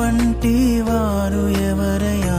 వంటి వారు ఎవరయా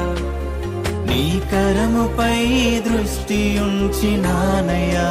కరముపై దృష్టి ఉంచినానయ్యా. అద్భుతం